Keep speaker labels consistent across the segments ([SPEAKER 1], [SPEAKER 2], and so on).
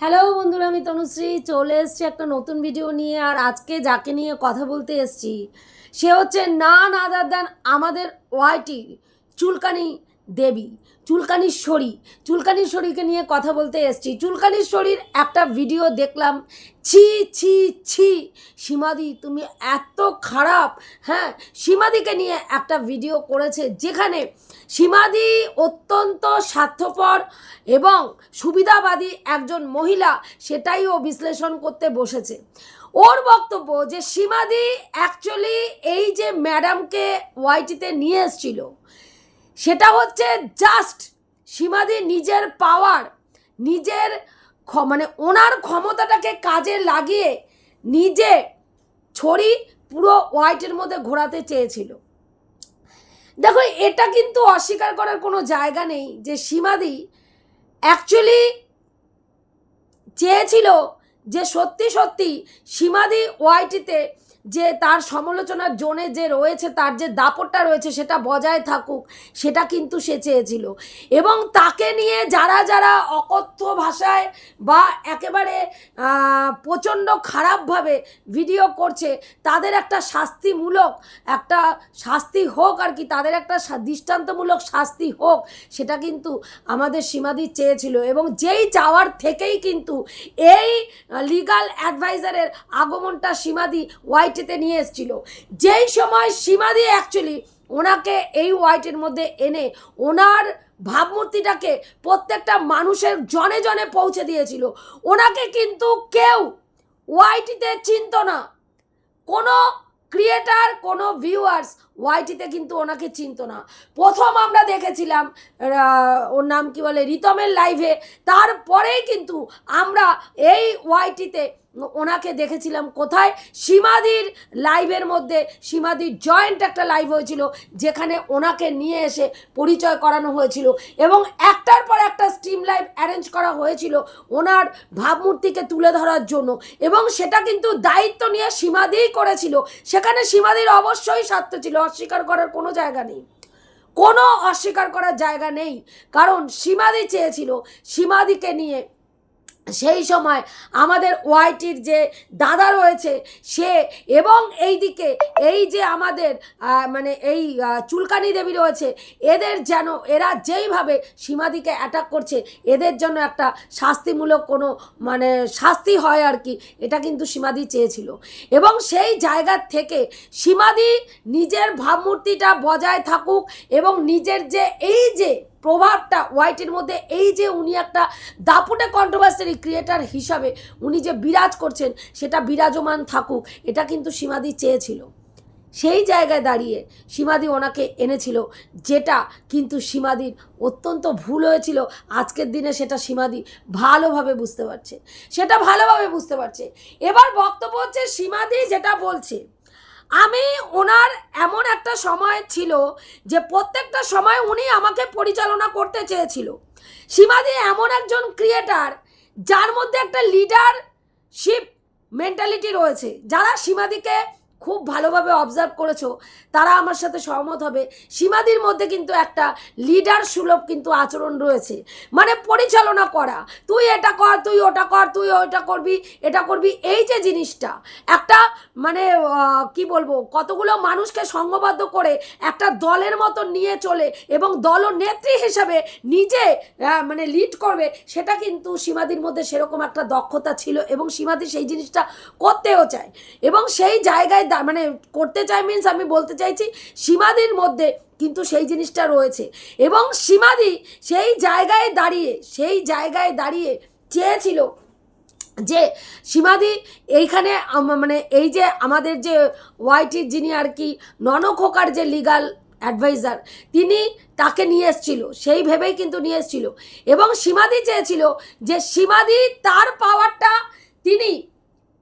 [SPEAKER 1] Hello বন্ধুরা, আমি তনুশ্রী। চলে এসছি একটা নতুন ভিডিও নিয়ে, আর আজকে যাকে নিয়ে কথা বলতে এসছি, সে হচ্ছে নান আদার দেন আমাদের ওয়াইটি চুলকানি দেবী, চুলকানিশ্বরী। চুলকানিশ্বরীকে নিয়ে কথা বলতে এসেছি। চুলকানিশ্বরীর একটা ভিডিও দেখলাম। ছি ছি ছি। সীমাদি, তুমি এত খারাপ। হ্যাঁ সীমাদিকে নিয়ে একটা ভিডিও করেছে যেখানে সীমাদি অত্যন্ত স্বার্থপর এবং সুবিধাবাদী একজন মহিলা সেটাই ও বিশ্লেষণ করতে বসেছে। ওর বক্তব্য যে সীমাদি অ্যাকচুয়ালি এই যে ম্যাডামকে ওয়াইটিতে নিয়ে এসছিল সেটা হচ্ছে জাস্ট সীমাদি নিজের পাওয়ার নিজের মানে ওনার ক্ষমতাটাকে কাজে লাগিয়ে নিজে ছড়ি পুরো হোয়াইটের মধ্যে ঘোরাতে চেয়েছিল। দেখো, এটা কিন্তু অস্বীকার করার কোনো জায়গা নেই যে সীমাদি অ্যাকচুয়ালি চেয়েছিল যে সত্যি সত্যি সীমাদি ওয়াইটিতে যে তার সমালোচনার জোনে যে রয়েছে, তার যে দাপটটা রয়েছে, সেটা বজায় থাকুক, সেটা কিন্তু সে চেয়েছিল। এবং তাকে নিয়ে যারা যারা অকথ্য ভাষায় বা একেবারে প্রচণ্ড খারাপভাবে ভিডিও করছে, তাদের একটা শাস্তিমূলক, একটা শাস্তি হোক আর কি, তাদের একটা দৃষ্টান্তমূলক শাস্তি হোক, সেটা কিন্তু আমাদের সীমাদি চেয়েছিল। এবং যেই চাওয়ার থেকেই কিন্তু এই লিগাল অ্যাডভাইজারের আগমনটা সীমাদি ওয়াইটিতে নিয়ে এসেছিল। যেই সময় সীমাদি অ্যাকচুয়ালি ওনাকে এই ওয়াইটের মধ্যে এনে ওনার ভাবমূর্তিটাকে প্রত্যেকটা মানুষের জনে জনে পৌঁছে দিয়েছিল। ওনাকে কিন্তু কেউ ওয়াইটিতে চিনত না। কোনো ক্রিয়েটার কোনো ভিউয়ার্স ওয়াইটিতে কিন্তু ওনাকে চিনত না। প্রথম আমরা দেখেছিলাম ওর নাম কি বলে, রিতমের লাইভে তারপরেই কিন্তু আমরা এই ওয়াইটিতে ওনাকে দেখেছিলাম কোথায়? সীমাদির লাইভের মধ্যে। সীমাদির জয়েন্ট একটা লাইভ হয়েছিল, যেখানে ওনাকে নিয়ে এসে পরিচয় করানো হয়েছিল এবং একটার পর একটা স্ট্রিম লাইভ অ্যারেঞ্জ করা হয়েছিল ওনার ভাবমূর্তিকে তুলে ধরার জন্য এবং সেটা কিন্তু দায়িত্ব নিয়ে সীমাদিই করেছিল। সেখানে সীমাদির অবশ্যই স্বার্থ ছিল, অস্বীকার করার কোনো জায়গা নেই। কোনো অস্বীকার করার জায়গা নেই। কারণ সীমাদি চেয়েছিল সীমাদিকে নিয়ে সেই সময় আমাদের ওয়াইটির যে দাদা রয়েছে, সে এবং এই দিকে এই যে আমাদের মানে এই চুলকানি দেবী রয়েছে, এদের যেন, এরা যেইভাবে সীমাদিকে অ্যাটাক করছে, এদের জন্য একটা শাস্তিমূলক কোনো মানে শাস্তি হয় আর কি, এটা কিন্তু সীমাদি চেয়েছিল। এবং সেই জায়গার থেকে সীমাদি নিজের ভাবমূর্তিটা বজায় থাকুক এবং নিজের যে এই যে প্রভাবটা হোয়াইটের মধ্যে, এই যে উনি একটা দাপুটে কন্ট্রোভার্সারি ক্রিয়েটার হিসাবে উনি যে বিরাজ করছেন, সেটা বিরাজমান থাকুক, এটা কিন্তু সীমাদি চেয়েছিল। সেই জায়গায় দাঁড়িয়ে সীমাদি ওনাকে এনেছিল, যেটা কিন্তু সীমাদির অত্যন্ত ভুল হয়েছিল। আজকের দিনে সেটা সীমাদি ভালোভাবে বুঝতে পারছে। সেটা ভালোভাবে বুঝতে পারছে। এবার বক্তব্য হচ্ছে সীমাদি যেটা বলছে আমি ওনার এমন একটা সময় ছিল যে প্রত্যেকটা সময় উনি আমাকে পরিচালনা করতে চেয়েছিল। সীমাদি এমন একজন ক্রিয়েটার যার মধ্যে একটা লিডারশিপ মেন্টালিটি রয়েছে। যারা সীমাদিকে খুব ভালোভাবে অবজার্ভ করেছ, তারা আমার সাথে সহমত হবে। সীমাদির মধ্যে কিন্তু একটা লিডার সুলভ কিন্তু আচরণ রয়েছে। মানে পরিচালনা করা, তুই এটা কর, তুই ওটা কর, তুই ওইটা করবি, এটা করবি, এই যে জিনিসটা, একটা মানে কি বলব, কতগুলো মানুষকে সঙ্গবদ্ধ করে একটা দলের মতো নিয়ে চলে এবং দল নেত্রী হিসাবে নিজে মানে লিড করবে, সেটা কিন্তু সীমাদির মধ্যে সেরকম একটা দক্ষতা ছিল এবং সীমাদি সেই জিনিসটা করতেও চায়। এবং সেই জায়গায় মানে করতে চাই মিন্স আমি বলতে চাইছি সীমাদির মধ্যে কিন্তু সেই জিনিসটা রয়েছে। এবং সীমাদি সেই জায়গায় দাঁড়িয়ে, সেই জায়গায় দাঁড়িয়ে চেয়েছিল যে সীমাদি এইখানে মানে এই যে আমাদের যে ওয়াইটির যিনি আর কি ননখোকার যে লিগাল অ্যাডভাইজার তিনি তাকে নিয়ে এসছিল, সেই ভেবেই কিন্তু নিয়ে এসছিল। এবং সীমাদি চেয়েছিল যে সীমাদি তার পাওয়ারটা তিনি,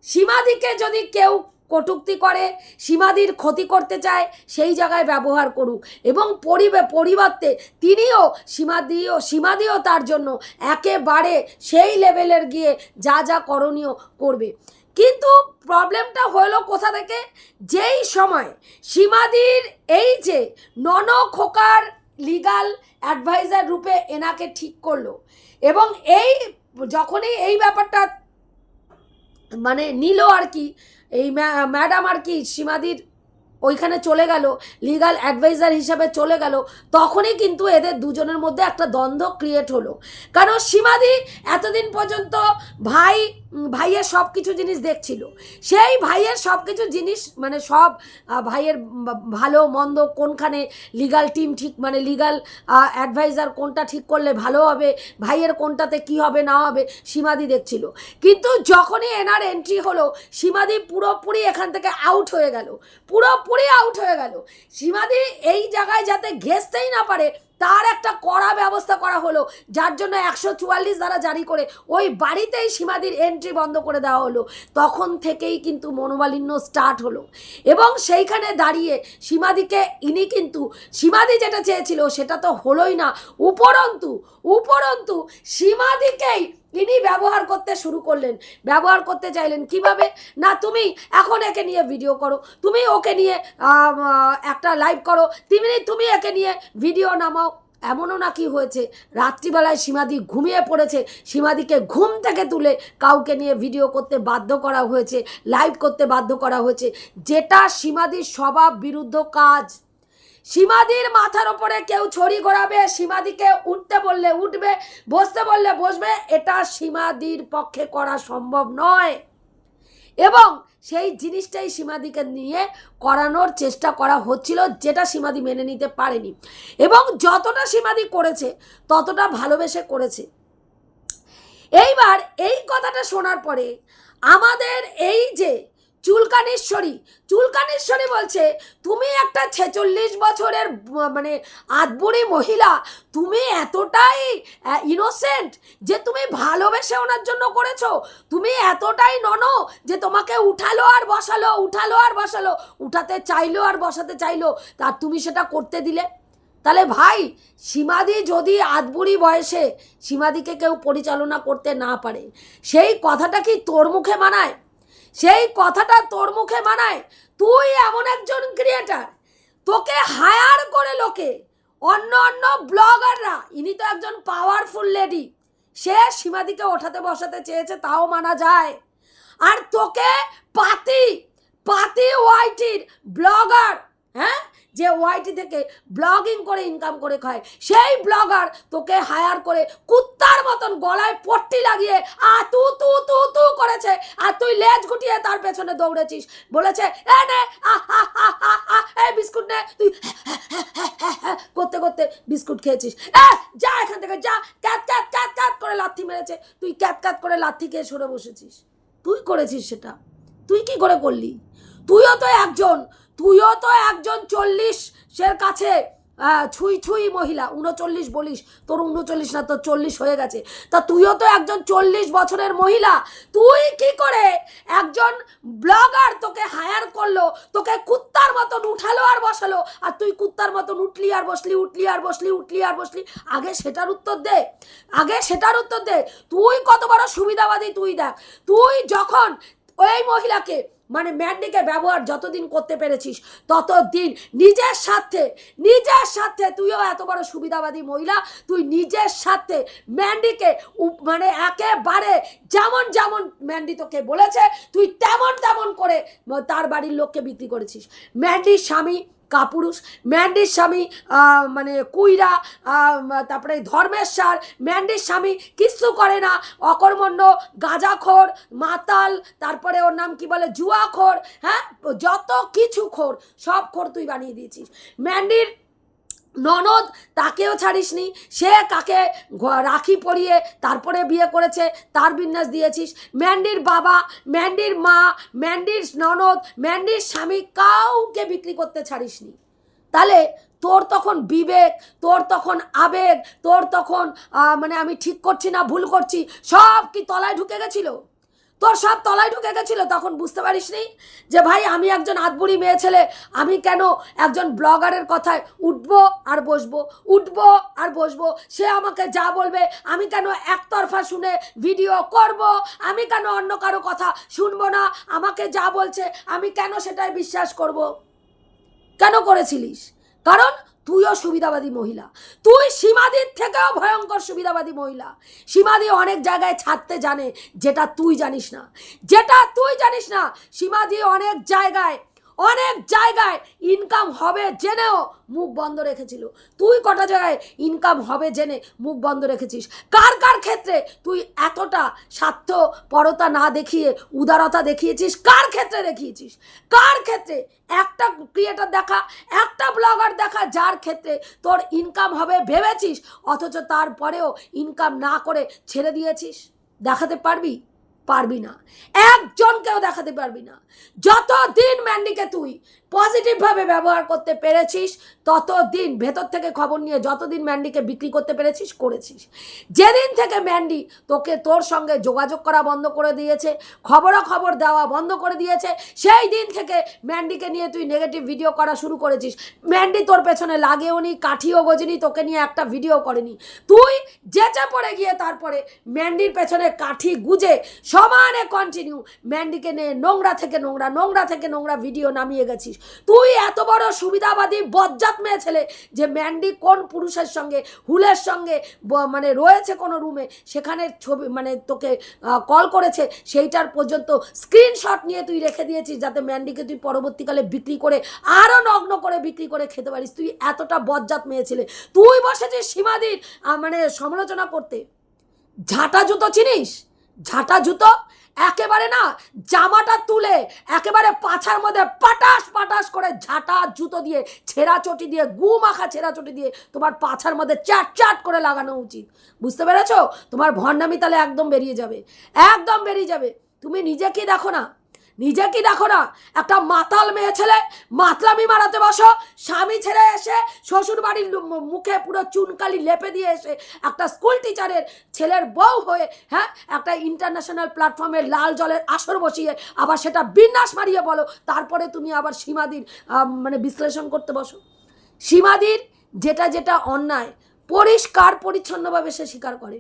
[SPEAKER 1] সীমাদিকে যদি কেউ কটূক্তি করে, সীমাদির ক্ষতি করতে চায়, সেই জায়গায় ব্যবহার করুক। এবং পরিবে, পরিবর্তে তিনিও সীমাদিও সীমাদিও তার জন্য একেবারে সেই লেভেলের গিয়ে যা যা করণীয় করবে। কিন্তু প্রবলেমটা হলো কোথা থেকে? যেই সময় সীমাদির এই যে নন খোকার লিগাল অ্যাডভাইজার রূপে এনাকে ঠিক করল এবং এই, যখনই এই ব্যাপারটা মানে নিল আর কি। এই ম্যাডাম আর কি সীমাদির ওইখানে চলে গেল লিগাল অ্যাডভাইজার হিসাবে চলে গেল, তখনই কিন্তু এদের দুজনের মধ্যে একটা দ্বন্দ্ব ক্রিয়েট হলো। কারণ সীমাদি এতদিন পর্যন্ত ভাই ভাইয়ের সব কিছু জিনিস দেখছিল। সেই ভাইয়ের সব কিছু জিনিস মানে সব ভাইয়ের ভালো, মন্দ, কোনখানে লিগাল টিম ঠিক মানে লিগাল অ্যাডভাইজার কোনটা ঠিক করলে ভালো হবে, ভাইয়ের কোনটাতে কি হবে, না হবে, সীমাদি দেখছিল। কিন্তু যখনই এনার এন্ট্রি হলো, সীমাদি পুরোপুরি এখান থেকে আউট হয়ে গেল। পুরোপুরি আউট হয়ে গেল। সীমাদি এই জায়গায় যাতে ঘেসতেই না পারে তার একটা কড়া ব্যবস্থা করা হলো, যার জন্য একশো চুয়াল্লিশ দ্বারা জারি করে ওই বাড়িতেই সীমাদির এন্ট্রি বন্ধ করে দেওয়া হলো। তখন থেকেই কিন্তু মনোমালিন্য স্টার্ট হলো। এবং সেইখানে দাঁড়িয়ে সীমাদিকে, ইনি কিন্তু, সীমাদি যেটা চেয়েছিল সেটা তো হলোই না। উপরন্তু উপরন্তু সীমাদিকেই ইনি ব্যবহার করতে শুরু করলেন। ব্যবহার করতে চাইলেন কীভাবে? না, তুমি এখন একে নিয়ে ভিডিও করো। তুমি ওকে নিয়ে একটা লাইভ করো। তুমি তুমি একে নিয়ে ভিডিও নামাও। এমনও নাকি হয়েছে, রাত্রিবেলায় সীমাদি ঘুমিয়ে পড়েছে। সীমাদিকে ঘুম থেকে তুলে কাউকে নিয়ে ভিডিও করতে বাধ্য করা হয়েছে লাইভ করতে বাধ্য করা হয়েছে। যেটা সীমাদির স্বভাব বিরুদ্ধ কাজ। সীমাদির মাথার ওপরে কেউ ছড়ি ঘোরাবে সীমাদিকে উঠতে বললে উঠবে, বসতে বললে বসবে, এটা সীমাদির পক্ষে করা সম্ভব নয়। এবং সেই জিনিসটাই সীমাদিকে নিয়ে করানোর চেষ্টা করা হচ্ছিল, যেটা সীমাদি মেনে নিতে পারেনি। এবং যতটা সীমাদি করেছে, ততটা ভালোবেসে করেছে। এইবার এই কথাটা শোনার পরে আমাদের এই যে চুলকানেশ্বরী। চুলকানেশ্বরী বলছে, তুমি একটা ছেচল্লিশ বছরের মানে আদবুড়ি মহিলা, তুমি এতটাই ইনোসেন্ট যে তুমি ভালোবেসে ওনার জন্য করেছ। তুমি এতটাই ননো যে তোমাকে উঠালো আর বসালো, উঠালো আর বসালো, উঠাতে চাইলো আর বসাতে চাইলো তার তুমি সেটা করতে দিলে? তাহলে ভাই, সীমাদি যদি আদবুড়ি বয়সে সীমাদিকে কেউ পরিচালনা করতে না পারে, সেই কথাটা কি তোর মুখে মানায়? সেই কথাটা তোর মুখে মানায়? তুই এমন একজন ক্রিয়েটার তোকে হায়ার করে লোকে, অন্য অন্য ব্লগাররা ইনি তো একজন পাওয়ারফুল লেডি সে সীমাদিকে ওঠাতে বসাতে চেয়েছে, তাও মানা যায়। আর তোকে পাতি পাতি ওয়াইটির ব্লগার হ্যাঁ? যে ওয়াইটি থেকে ব্লগিং করে ইনকাম করে খায়, সেই ব্লগার তোকে হায়ার করে কুত্তার মতন গলায় পট্টি লাগিয়ে, আ, তু তু তু তু করেছে। আর তুই লেজ গুটিয়ে তার পেছনে দৌড়েছিস। বলেছে, এ নে এই বিস্কুট নে। তুই করতে করতে বিস্কুট খেয়েছিস। যা এখান থেকে, যা। ক্যাত ক্যাত ক্যাত ক্যাত করে লাথি মেরেছে। তুই ক্যাত ক্যাত করে লাথি খেয়ে সরে বসেছিস। তুই করেছিস সেটা। তুই কি করে করলি? তুইও তো একজন তুইও তো একজন চল্লিশের কাছে ছুঁই ছুঁই মহিলা, উনচল্লিশ বলিস, তোর উনচল্লিশ না, তোর চল্লিশ হয়ে গেছে। তা তুইও তো একজন চল্লিশ বছরের মহিলা, তুই কি করে একজন ব্লগার তোকে হায়ার করল, তোকে কুত্তার মতন উঠালো আর বসালো, আর তুই কুত্তার মতন উঠলি আর বসলি, উঠলি আর বসলি, উঠলি আর বসলি, আগে সেটার উত্তর দে, আগে সেটার উত্তর দে, তুই কত বড় সুবিধাবাদী তুই দেখ, তুই যখন ওই মহিলাকে মানে ম্যান্ডিকে ব্যবহার যতদিন করতে পেরেছিস, ততদিন নিজের স্বার্থে নিজের স্বার্থে তুইও এত বড় সুবিধাবাদী মহিলা, তুই নিজের স্বার্থে ম্যান্ডিকে মানে একেবারে যেমন যেমন ম্যান্ডি তোকে বলেছে, তুই তেমন তেমন করে তার বাড়ির লোককে বিক্রি করেছিস। ম্যান্ডির স্বামী কাপুরুষ, ম্যান্ডির স্বামী মানে কুইরা তারপরে ধর্মেশ্বর ম্যান্ডির স্বামী কিচ্ছু করে না। অকর্মণ্য, গাঁজাখোর, মাতাল, তারপরে ওর নাম কি বলে? জুয়াখোর হ্যাঁ? যত কিছু খোর, সব খোর তুই বানিয়ে দিয়েছিস। ম্যান্ডির ননদ তাকেও ছাড়িসনি, সে কাকে রাখি পরিয়ে তারপরে বিয়ে করেছে, তার বিন্যাস দিয়েছিস। ম্যান্ডির বাবা, ম্যান্ডির মা, ম্যান্ডির ননদ, ম্যান্ডির স্বামী কাউকে বিক্রি করতে ছাড়িসনি। তাহলে তোর তখন বিবেক, তোর তখন আবেগ, তোর তখন মানে আমি ঠিক করছি না, ভুল করছি, সব কি তলায় ঢুকে গেছিল? তোর সব তলায় ঢুকে গেছিল, তখন বুঝতে পারিস নি যে ভাই, আমি একজন আদবুড়ি মেয়ে ছেলে, আমি কেন একজন ব্লগারের কথায় উঠব আর বসবো? উঠবো আর বসবো? সে আমাকে যা বলবে, আমি কেন একতরফা শুনে ভিডিও করব? আমি কেন অন্য কারও কথা শুনব না? আমাকে যা বলছে, আমি কেন সেটাই বিশ্বাস করব? কেন করেছিলিস? কারণ তুইও সুবিধাবাদী মহিলা। তুই সীমাদির থেকেও ভয়ঙ্কর সুবিধাবাদী মহিলা। সীমাদি অনেক জায়গায় ছাড়তে জানে, যেটা তুই জানিস না। যেটা তুই জানিস না, সীমাদি অনেক জায়গায় অনেক জায়গায় ইনকাম হবে জেনেও মুখ বন্ধ রেখেছিল। তুই কটা জায়গায় ইনকাম হবে জেনে মুখ বন্ধ রেখেছিস? কার কার ক্ষেত্রে তুই এতটা স্বার্থ পরতা না দেখিয়ে উদারতা দেখিয়েছিস? কার ক্ষেত্রে দেখিয়েছিস? কার ক্ষেত্রে? একটা ক্রিয়েটার দেখা, একটা ব্লগার দেখা, যার ক্ষেত্রে তোর ইনকাম হবে ভেবেছিস, অথচ তারপরেও ইনকাম না করে ছেড়ে দিয়েছিস? দেখাতে পারবি? পারবি না। একজনকেও দেখাতে পারবি না। যতদিন ম্যান্ডিকে তুই পজিটিভভাবে ব্যবহার করতে পেরেছিস, ততদিন ভেতর থেকে খবর নিয়ে যতদিন ম্যান্ডিকে বিক্রি করতে পেরেছিস, করেছিস। যেদিন থেকে ম্যান্ডি তোকে তোর সঙ্গে যোগাযোগ করা বন্ধ করে দিয়েছে, খবরাখবর দেওয়া বন্ধ করে দিয়েছে, সেই দিন থেকে ম্যান্ডিকে নিয়ে তুই নেগেটিভ ভিডিও করা শুরু করেছিস। ম্যান্ডি তোর পেছনে লাগেও নি, কাঠিও বোঝেনি তোকে নিয়ে একটা ভিডিও করেনি। তুই যেচে পড়ে গিয়ে তারপরে ম্যান্ডির পেছনে কাঠি গুজে সমানে কন্টিনিউ ম্যান্ডিকে নিয়ে নোংরা থেকে নোংরা নোংরা থেকে নোংরা ভিডিও নামিয়ে গেছিস। তুই এত বড় সুবিধাবাদী, বজ্জাত মেয়ে ছেলে, যে ম্যান্ডি কোন পুরুষের সঙ্গে, হুলের সঙ্গে মানে রয়েছে কোনো রুমে সেখানে ছবি মানে তোকে কল করেছে, সেইটার পর্যন্ত স্ক্রিনশট নিয়ে তুই রেখে দিয়েছিস, যাতে ম্যান্ডিকে তুই পরবর্তীকালে বিক্রি করে আরও নগ্ন করে বিক্রি করে খেতে পারিস। তুই এতটা বজ্জাত মেয়ে ছেলে। তুই বসেছিস সীমাদির মানে সমালোচনা করতে। ঝাঁটা জুতো চিনিস? ঝাঁটা জুতো একেবারে না জামাটা তুলে একেবারে পাছার মধ্যে পাটাস পাটাস করে ঝাঁটা জুতো দিয়ে ছেঁড়া চটি দিয়ে, গু মাখা ছেঁড়া চটি দিয়ে তোমার পাছার মধ্যে চাট চাট করে লাগানো উচিত। বুঝতে পেরেছ? তোমার ভণ্ডামি তাহলে একদম বেরিয়ে যাবে। একদম বেরিয়ে যাবে। তুমি নিজেকে দেখো না। নিজে কি দেখো না? একটা মাতাল মেয়ে ছেলে মাতলামি মারাতে বসো, স্বামী ছেড়ে এসে শ্বশুর বাড়ির মুখে পুরো চুনকালি লেপে দিয়ে এসে একটা স্কুল টিচারের ছেলের বউ হয়ে হ্যাঁ একটা ইন্টারন্যাশনাল প্ল্যাটফর্মে লাল জলের আসর বসিয়ে আবার সেটা বিন্যাস মারিয়ে বলো, তারপরে তুমি আবার সীমাদির মানে বিশ্লেষণ করতে বসো। সীমাদির যেটা যেটা অন্যায়, পরিষ্কার পরিচ্ছন্নভাবে সে স্বীকার করে।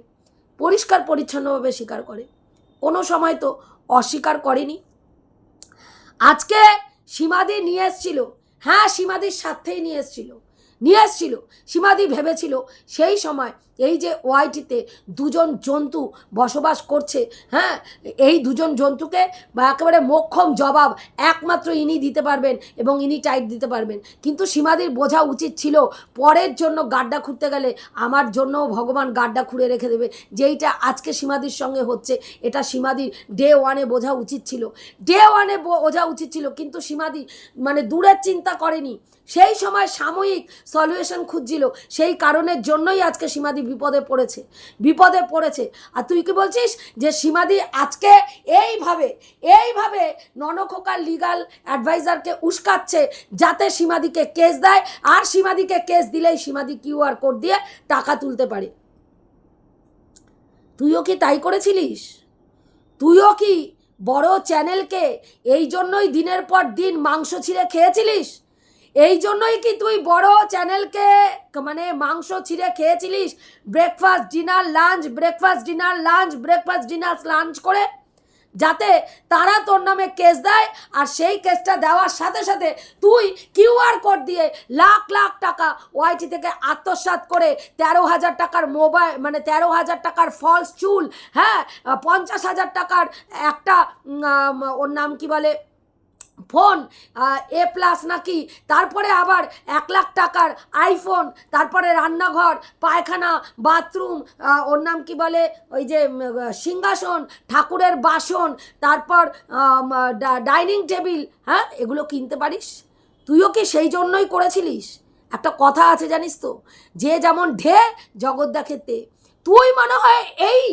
[SPEAKER 1] পরিষ্কার পরিচ্ছন্নভাবে স্বীকার করে। কোনো সময় তো অস্বীকার করেনি। আজকে সীমাদি নিয়ে এসছিল। হ্যাঁ সীমাদির স্বার্থেই নিয়ে এসছিল। নিয়ে এসছিল। সীমাদি ভেবেছিল সেই সময় এই যে ওয়াইটিতে দুজন জন্তু বসবাস করছে হ্যাঁ এই দুজন জন্তুকে একেবারে মোক্ষম জবাব একমাত্র ইনি দিতে পারবেন এবং ইনি টাইট দিতে পারবেন। কিন্তু সীমাদির বোঝা উচিত ছিল পরের জন্য গাড্ডা খুঁড়তে গেলে আমার জন্যও ভগবান গাড্ডা খুঁড়ে রেখে দেবে। যেইটা আজকে সীমাদির সঙ্গে হচ্ছে, এটা সীমাদির ডে ওয়ানে বোঝা উচিত ছিল। ডে ওয়ানে বোঝা উচিত ছিল, কিন্তু সীমাদি মানে দূরের চিন্তা করেনি। সেই সময় সাময়িক সলিউশন খুঁজছিল, সেই কারণের জন্যই আজকে সীমাদি বিপদে পড়েছে বিপদে পড়েছে। আর তুই কি বলছিস যে সীমাদি আজকে এইভাবে এইভাবে ননখোকার লিগাল অ্যাডভাইজারকে উস্কাচ্ছে যাতে সীমাদিকে কেস দেয়, আর সীমাদিকে কেস দিলেই সীমাদি কিউআর কোড দিয়ে টাকা তুলতে পারে। তুইও কি তাই করেছিলিস? তুইও কি বড় চ্যানেলকে এই জন্যই দিনের পর দিন মাংস ছিঁড়ে খেয়েছিলিস? এই জন্যই কি তুই বড় চ্যানেলকে মানে মাংস ছিঁড়ে খেয়েছিলিস? Breakfast dinner lunch breakfast dinner lunch breakfast dinner lunch করে? যাতে তারা তোর নামে কেস দেয় আর সেই কেসটা দেওয়ার সাথে সাথে তুই কিউআর কোড দিয়ে লাখ লাখ টাকা ওয়াইটি থেকে আত্মসাৎ করে তেরো হাজার টাকার মোবাইল মানে তেরো হাজার টাকার ফলস চুল হ্যাঁ পঞ্চাশ হাজার টাকার একটা ওর নাম কি বলে? ফোন এ প্লাস নাকি? তারপরে আবার এক লাখ টাকার আইফোন, তারপরে রান্নাঘর, পায়খানা, বাথরুম ওর নাম কি বলে? ওই যে সিংহাসন, ঠাকুরের বাসন, তারপর ডাইনিং টেবিল হ্যাঁ? এগুলো কিনতে পারিস? তুইও কি সেই জন্যই করেছিলিস? একটা কথা আছে জানিস তো, যে যেমন ঢে জগৎ দেখেতে তুই মনে হয় এই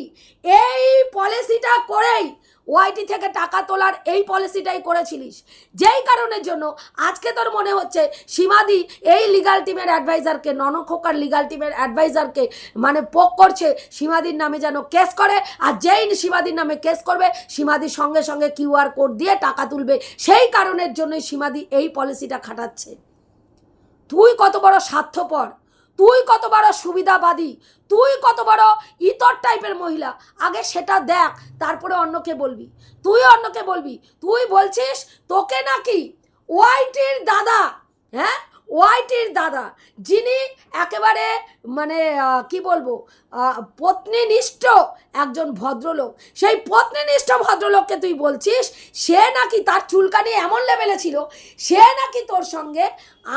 [SPEAKER 1] এই পলিসিটা করেই ওয়াইটি থেকে টাকা তোলার এই পলিসিটাই করেছিলিস। যেই কারণের জন্য আজকে তোর মনে হচ্ছে সীমাদি এই লিগাল টিমের অ্যাডভাইজারকে ননখোকার লিগাল টিমের অ্যাডভাইজারকে মানে পোক করছে, সীমাদির নামে যেন কেস করে। আর যেই সীমাদির নামে কেস করবে সীমাদির সঙ্গে সঙ্গে কিউআর কোড দিয়ে টাকা তুলবে। সেই কারণের জন্যই সীমাদি এই পলিসিটা খাটাচ্ছে। তুই কত বড় স্বার্থপর। তুই কত বড় সুবিধাবাদী? তুই কত বড় ইতর টাইপের মহিলা? আগে সেটা দেখ, তারপরে অন্যকে বলবি। তুই অন্যকে বলবি, তুই বলছিস তোকে নাকি ওয়াইটির দাদা হ্যাঁ? ওয়াইটির দাদা, যিনি একেবারে মানে কি বলব পত্নীনিষ্ঠ একজন ভদ্রলোক। সেই পত্নীনিষ্ঠ ভদ্রলোককে তুই বলছিস, সে নাকি তার চুলকানি এমন লেভেলে ছিল, সে নাকি তোর সঙ্গে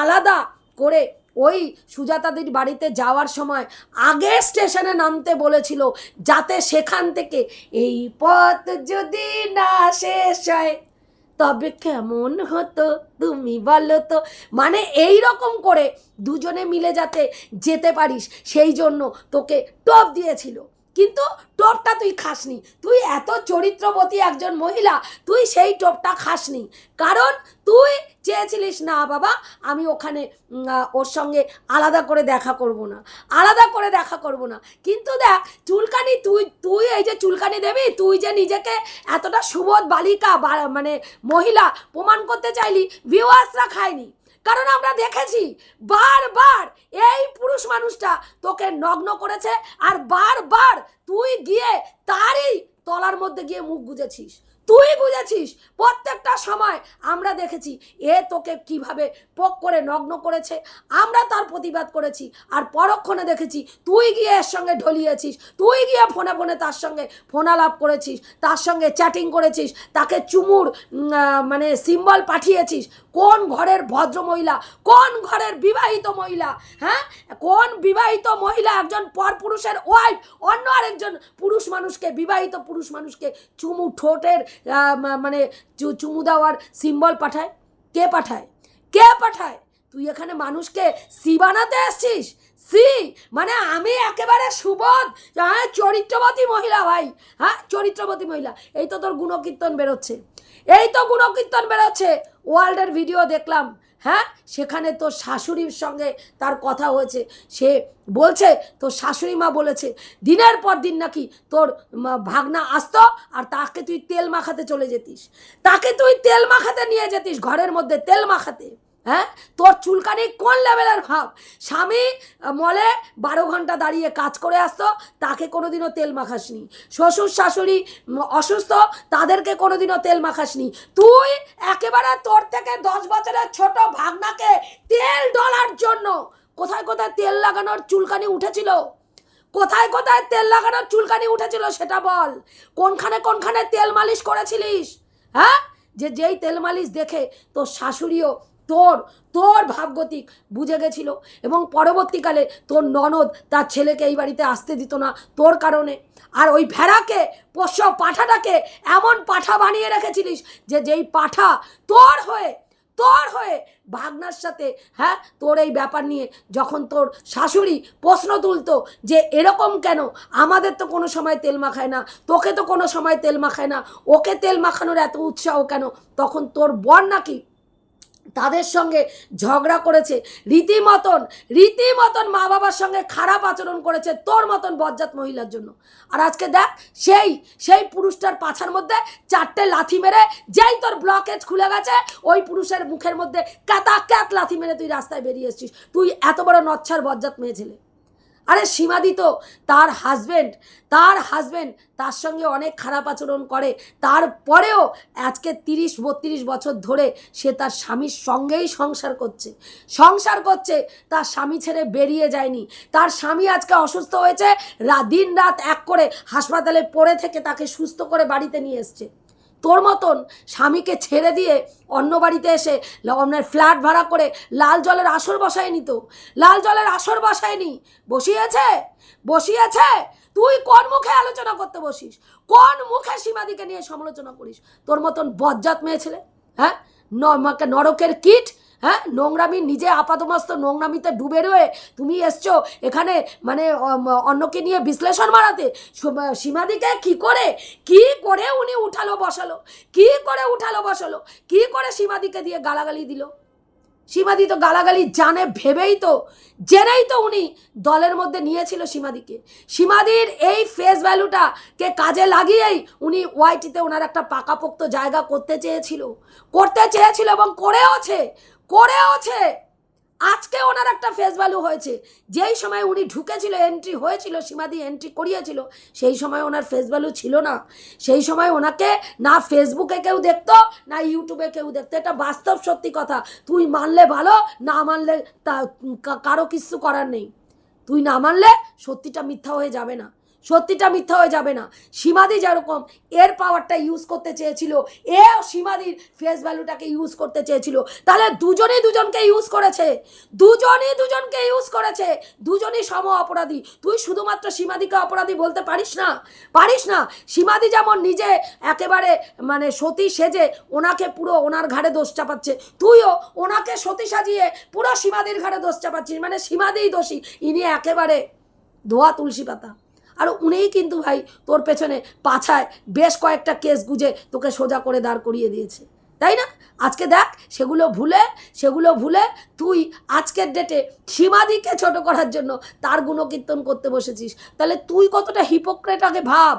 [SPEAKER 1] আলাদা করে ওই সুজাতাদির বাড়িতে যাওয়ার সময় আগের স্টেশনে নামতে বলেছিল যাতে সেখান থেকে এই পথ যদি না শেষ হয়। তবে কেমন হতো তুমি বলো তো? মানে এই রকম করে দুজনে মিলে যাতে যেতে পারিস, সেই জন্য তোকে টপ দিয়েছিল। কিন্তু টপটা তুই খাসনি। তুই এত চরিত্রবতী একজন মহিলা, তুই সেই টপটা খাসনি। কারণ তুই চেয়েছিলিস, না বাবা, আমি ওখানে ওর সঙ্গে আলাদা করে দেখা করব না, আলাদা করে দেখা করব না। কিন্তু দেখ, চুলকানি তুই তুই এই যে চুলকানি দেবি, তুই যে নিজেকে এতটা সুবোধ বালিকা মানে মহিলা প্রমাণ করতে চাইলি ভিউয়ার্সরা খায়নি। কারণ আমরা দেখেছি, বারবার এই পুরুষ মানুষটা তোকে নগ্ন করেছে, আর বারবার তুই গিয়ে তারই তলার মধ্যে গিয়ে মুখ গুজেছিস। তুই বুঝেছিস? প্রত্যেকটা সময় আমরা দেখেছি, এ তোকে কীভাবে পোক করে নগ্ন করেছে, আমরা তার প্রতিবাদ করেছি, আর পরক্ষণে দেখেছি, তুই গিয়ে এর সঙ্গে ঢলিয়েছিস, তুই গিয়ে ফোনে ফোনে তার সঙ্গে ফোনালাপ করেছিস, তার সঙ্গে চ্যাটিং করেছিস, তাকে চুমুর মানে সিম্বল পাঠিয়েছিস কোন ঘরের ভদ্র মহিলা কোন ঘরের বিবাহিত মহিলা হ্যাঁ? কোন বিবাহিত মহিলা একজন পর পুরুষের ওয়াইফ অন্য আরেকজন পুরুষ মানুষকে, বিবাহিত পুরুষ মানুষকে চুমু ঠোঁটের মানে চুমু দেওয়ার সিম্বল পাঠায়? কে পাঠায়? কে পাঠায়? তুই এখানে মানুষকে সি বানাতে এসছিস? সি? মানে আমি একেবারে সুবোধ। হ্যাঁ চরিত্রবতী মহিলা ভাই। হ্যাঁ চরিত্রবতী মহিলা। এই তো তোর গুণকীর্তন বেরোচ্ছে। এই তো গুণকীর্তন বেরোচ্ছে। ওয়ার্ল্ডের ভিডিও দেখলাম। হ্যাঁ সেখানে তোর শাশুড়ির সঙ্গে তার কথা হয়েছে। সে বলছে, তোর শাশুড়ি মা বলেছে, দিনের পর দিন নাকি তোর ভাগনা আসতো আর তাকে তুই তেল মাখাতে চলে যেতিস। তাকে তুই তেল মাখাতে নিয়ে যেতিস ঘরের মধ্যে, তেল মাখাতে। হ্যাঁ? তোর চুলকানি কোন লেভেলের ভাব? স্বামী, মলে বারো ঘণ্টা দাঁড়িয়ে কাজ করে আসতো, তাকে কোনোদিনও তেল মাখাসনি। শ্বশুর শাশুড়ি অসুস্থ, তাদেরকে কোনোদিনও তেল মাখাসনি। তুই একেবারে তোর থেকে দশ বছরের ছোট ভাগনাকে তেল ডলার জন্য কোথায় কোথায় তেল লাগানোর চুলকানি উঠেছিল? কোথায় কোথায় তেল লাগানোর চুলকানি উঠেছিল সেটা বল। কোনখানে কোনখানে তেল মালিশ করেছিলিস? হ্যাঁ? যে যেই তেল মালিশ দেখে তোর শাশুড়িও তোর তোর ভাবগতিক বুঝে গেছিল এবং পরবর্তীকালে তোর ননদ তার ছেলেকে এই বাড়িতে আসতে দিত না তোর কারণে। আর ওই ভেড়াকে, পোষ্য পাঠাটাকে এমন পাঠা বানিয়ে রেখেছিলিস যে যেই পাঠা তোর হয়ে তোর হয়ে ভাগনার সাথে হ্যাঁ তোর এই ব্যাপার নিয়ে যখন তোর শাশুড়ি প্রশ্ন তুলতো যে এরকম কেন? আমাদের তো কোনো সময় তেল মাখায় না, তোকে তো কোনো সময় তেল মাখায় না, ওকে তেল মাখানোর এত উৎসাহ কেন? তখন তোর বর নাকি তাদের সঙ্গে ঝগড়া করেছে। রীতিমতন রীতিমতন মা বাবার সঙ্গে খারাপ আচরণ করেছে তোর মতন বজ্জাত মহিলার জন্য। আর আজকে দেখ, সেই সেই পুরুষটার পাছার মধ্যে চারটে লাথি মেরে যেই তোর ব্লকেজ খুলে গেছে, ওই পুরুষের মুখের মধ্যে ক্যাতা ক্যাত লাথি মেরে তুই রাস্তায় বেরিয়ে এসছিস। তুই এত বড় নচ্ছার বজ্জাত মেয়ে ছেলে। আরে সীমাদি তার হাজবেন্ড তার হাজবেন্ড তার সঙ্গে অনেক খারাপ আচরণ করে। তারপরেও আজকে তিরিশ, বত্রিশ বছর ধরে সে তার স্বামীর সঙ্গেই সংসার করছে। সংসার করছে, তার স্বামী ছেড়ে বেরিয়ে যায়নি। তার স্বামী আজকে অসুস্থ হয়েছে দিন রাত এক করে হাসপাতালে পড়ে থেকে তাকে সুস্থ করে বাড়িতে নিয়ে এসছে। তোর মতন স্বামীকে ছেড়ে দিয়ে অন্য বাড়িতে এসে আপনার ফ্ল্যাট ভাড়া করে লাল জলের আসর বসায়নি তো? লাল জলের আসর বসায়নি বসিয়েছে? বসিয়েছে? তুই কোন মুখে আলোচনা করতে বসিস? কোন মুখে সীমাদিকে নিয়ে সমালোচনা করিস? তোর মতন বজ্জাত মেয়ে ছেলে হ্যাঁ? নরকের কিট হ্যাঁ নোংরামি নিজে আপাতমস্ত নোংরামিতে ডুবে রয়ে তুমি এসছো এখানে মানে অন্যকে নিয়ে বিশ্লেষণ মারাতে সীমাদিকে কি করে কি করে উনি উঠালো বসালো? কি করে উঠালো বসালো? কি করে সীমাদিকে দিয়ে গালাগালি দিল? সীমাদি তো গালাগালি জানে, ভেবেই তো, জেনেই তো উনি দলের মধ্যে নিয়েছিল সীমাদিকে। সীমাদির এই ফেস ভ্যালুটাকে কাজে লাগিয়েই উনি ওয়াইটিতে ওনার একটা পাকাপোক্ত জায়গা করতে চেয়েছিল। করতে চেয়েছিল এবং করেওছে। করেওছে আজকে ওনার একটা ফেস ভ্যালু হয়েছে। যেই সময় উনি ঢুকেছিল এন্ট্রি হয়েছিল সীমা সীমাদি এন্ট্রি করিয়েছিল, সেই সময় ওনার ফেস ভ্যালু ছিল না। সেই সময় ওনাকে না ফেসবুকে কেউ দেখতো, না ইউটিউবে কেউ দেখতো। এটা বাস্তব সত্যি কথা। তুই মানলে ভালো, না মানলে তা কারও কিছু করার নেই। তুই না মানলে সত্যিটা মিথ্যা হয়ে যাবে না। সত্যিটা মিথ্যা হয়ে যাবে না। সীমাদি যেরকম এর পাওয়ারটা ইউজ করতে চেয়েছিল এ সীমাদির ফেস ভ্যালুটাকে ইউজ করতে চেয়েছিল। তাহলে দুজনেই দুজনকে ইউজ করেছে। দুজনই দুজনকে ইউজ করেছে। দুজনই সম অপরাধী। তুই শুধুমাত্র সীমাদিকে অপরাধী বলতে পারিস না? পারিস না? সীমাদি যেমন নিজে একেবারে মানে সতী সেজে ওনাকে পুরো ওনার ঘাড়ে দোষ চাপাচ্ছে, তুইও ওনাকে সতী সাজিয়ে পুরো সীমাদির ঘাড়ে দোষ চাপাচ্ছিস। মানে সীমাদিই দোষী। ইনি একেবারে ধোয়া তুলসী পাতা। আর উনিই কিন্তু ভাই তোর পেছনে পাছায় বেশ কয়েকটা কেস গুজে তোকে সোজা করে দাঁড় করিয়ে দিয়েছে। তাই না? আজকে দেখ, সেগুলো ভুলে সেগুলো ভুলে তুই আজকের ডেটে সীমাদিকে ছোট করার জন্য তার গুণকীর্তন করতে বসেছিস। তাহলে তুই কতটা হিপোক্রেট আগে ভাব।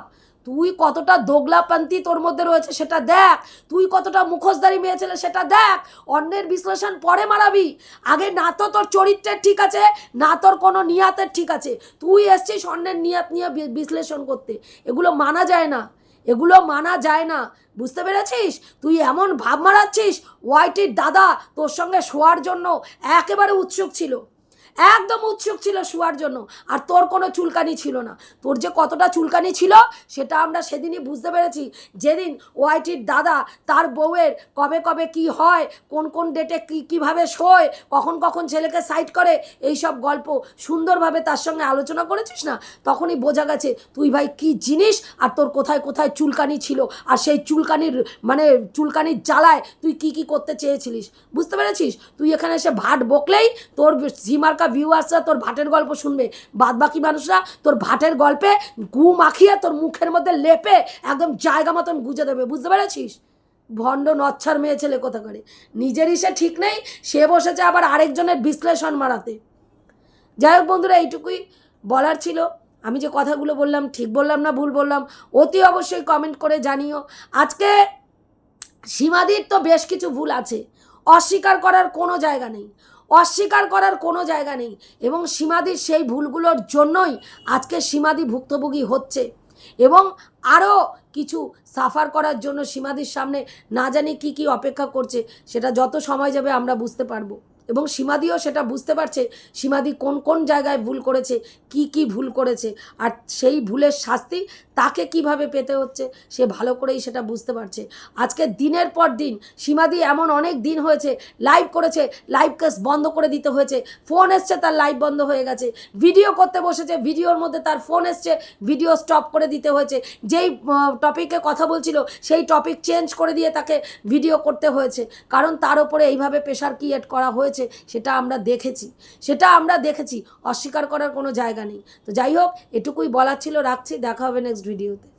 [SPEAKER 1] তুই কতটা দোগলাপান্তি তোর মধ্যে রয়েছে সেটা দেখ। তুই কতটা মুখোশধারী মেয়ে ছেলে সেটা দেখ। অন্যের বিশ্লেষণ পরে মারাবি। আগে না তো তোর চরিত্রের ঠিক আছে, না তোর কোনো নিয়াতের ঠিক আছে। তুই এসছিস অন্যের নিয়াত নিয়ে বিশ্লেষণ করতে। এগুলো মানা যায় না। এগুলো মানা যায় না। বুঝতে পেরেছিস? তুই এমন ভাব মারাচ্ছিস, ওয়াইটির দাদা তোর সঙ্গে শোয়ার জন্য একেবারে উৎসুক ছিল। একদম উৎসুক ছিল শোয়ার জন্য। আর তোর কোনো চুলকানি ছিল না। তোর যে কতটা চুলকানি ছিল, সেটা আমরা সেদিনই বুঝতে পেরেছি। যেদিন ওয়াইটির দাদা তার বউয়ের কবে কবে কি হয়, কোন কোন ডেটে কী কীভাবে শোয়, কখন কখন ছেলেকে সাইড করে এই সব গল্প সুন্দরভাবে তার সঙ্গে আলোচনা করেছিস না? তখনই বোঝা গেছে, তুই ভাই কি জিনিস? আর তোর কোথায় কোথায় চুলকানি ছিল? আর সেই চুলকানির মানে চুলকানির জ্বালায় তুই কি কি করতে চেয়েছিলিস? বুঝতে পেরেছিস? তুই এখানে এসে ভাট বকলেই তোর সীমার্কা ভিউয়ার্সরা তোর ভাটের গল্প শুনবে। বাদ বাকি মানুষরা তোর ভাটের গল্পে গু মাখিয়ে তোর মুখের মধ্যে লেপে একদম জায়গা মতন গুজে দেবে, বুঝতে পেরেছিস? ভণ্ড নচ্ছার মেয়ে ছেলে কোথা করে? নিজেরই সে ঠিক নেই, সে বসেছে আবার আরেকজনের বিশ্লেষণ মারাতে। যাই হোক বন্ধুরা, এইটুকুই বলার ছিল। আমি যে কথাগুলো বললাম, ঠিক বললাম না ভুল বললাম, অতি অবশ্যই কমেন্ট করে জানিও। আজকে সীমাদির তো বেশ কিছু ভুল আছে। অস্বীকার করার কোনো জায়গা নেই। অস্বীকার করার কোনো জায়গা নেই। এবং সীমাদির সেই ভুলগুলোর জন্যই আজকে সীমাদি ভুক্তভোগী হচ্ছে। এবং আরও কিছু সাফার করার জন্য সীমাদির সামনে না জানি কি কি অপেক্ষা করছে, সেটা যত সময় যাবে আমরা বুঝতে পারব। এবং সীমাদিও সেটা বুঝতে পারছে সীমাদি কোন কোন জায়গায় ভুল করেছে, কি কি ভুল করেছে। আর সেই ভুলের শাস্তি তাকে কীভাবে পেতে হচ্ছে, সে ভালো করেই সেটা বুঝতে পারছে। আজকে দিনের পর দিন সীমাদি এমন অনেক দিন হয়েছে লাইভ করেছে লাইভ কেস বন্ধ করে দিতে হয়েছে ফোন এসছে তার লাইভ বন্ধ হয়ে গেছে ভিডিও করতে বসেছে ভিডিওর মধ্যে তার ফোন এসছে ভিডিও স্টপ করে দিতে হয়েছে, যেই টপিকে কথা বলছিল, সেই টপিক চেঞ্জ করে দিয়ে তাকে ভিডিও করতে হয়েছে, কারণ তার উপরে এইভাবে প্রেশার ক্রিয়েট করা হয়েছে, সেটা আমরা দেখেছি। সেটা আমরা দেখেছি, অস্বীকার করার কোনো জায়গা নেই। তো যাই হোক, এটুকুই বলার ছিল, রাখছি, দেখা হবে নেক্সট ভিডিওতে